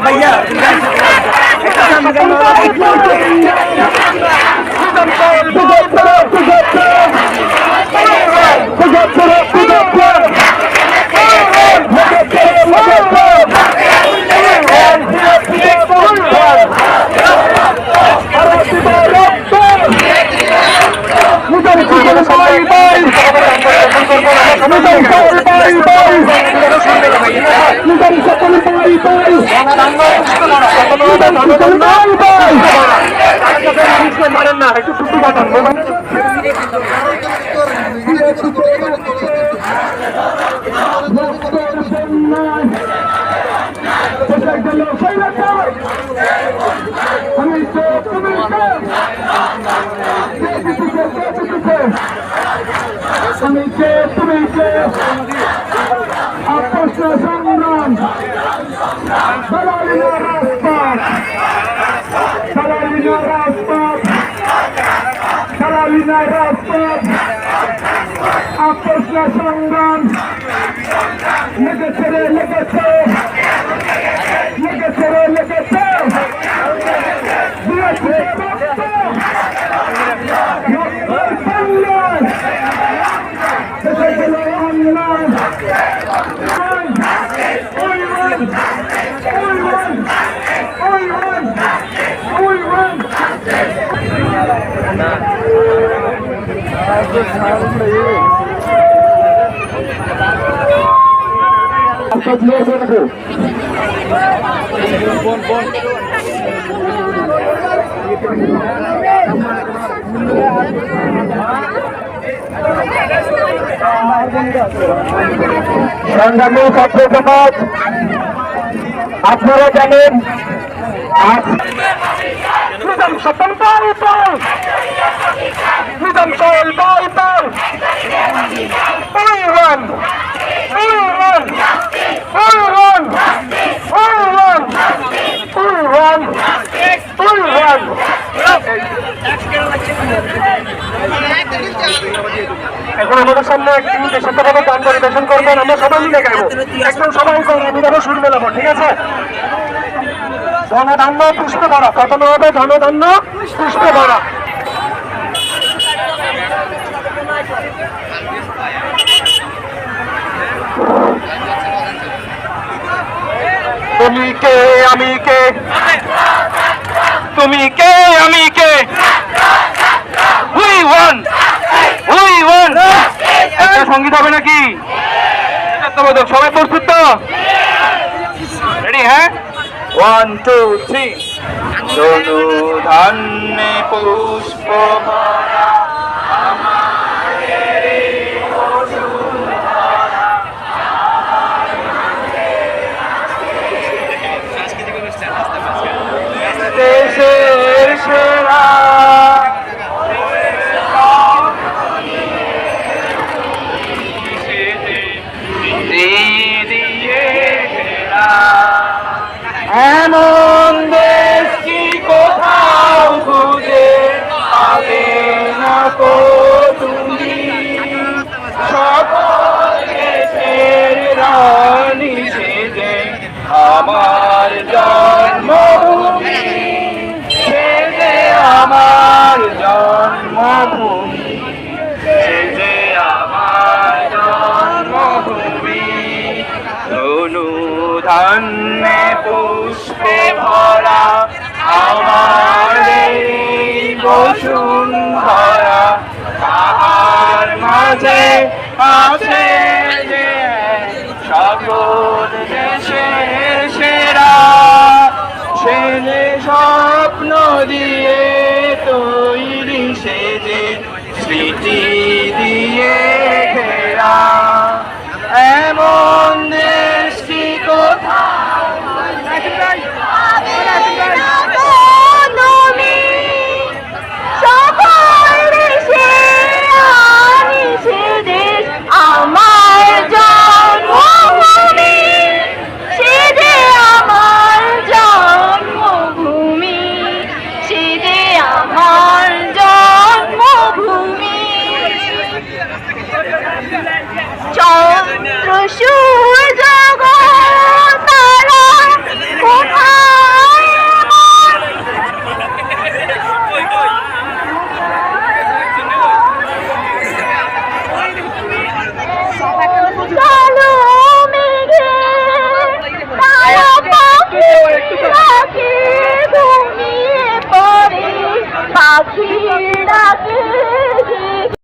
भैया মারেন না একটু সংগ্রাম লেগেছে লেগেছে লেগেছে লেগেছে সংগ্রামী ছাত্র সমাজ আপনারা জানেন আজ পাল পাল। নিজাম পাল পাল পাল। Run run run run run run এখন আমাদের সামনে একটি দেশাত্মকতা গান পরিবেশন করবেন। আমরা সবাই মিলে গাইবো। একদম সবাই করব আমি ধরো সুর ঠিক আছে? ধনধান্য পুষ্প ভরা কত হবে ধনধান্য পুষ্প ভরা তুমি কে, আমি কে? তুমি কে, আমি কে? উই ওয়ান উই ওয়ান একটা সংগীত হবে নাকি? সবাই প্রস্তুত তো? রেডি হ্যাঁ? ওয়ান টু থ্রি তনু ধান্যে পুষ্প Hammer! ধান্যে পুষ্পে ভরা, আমার এই বসুন্ধরা, তাহার মাঝে আছে যে সকল দেশের সেরা ছেলে স্বপ্ন দিয়ে তৈরি সেজে স্মৃতি চন্দ্র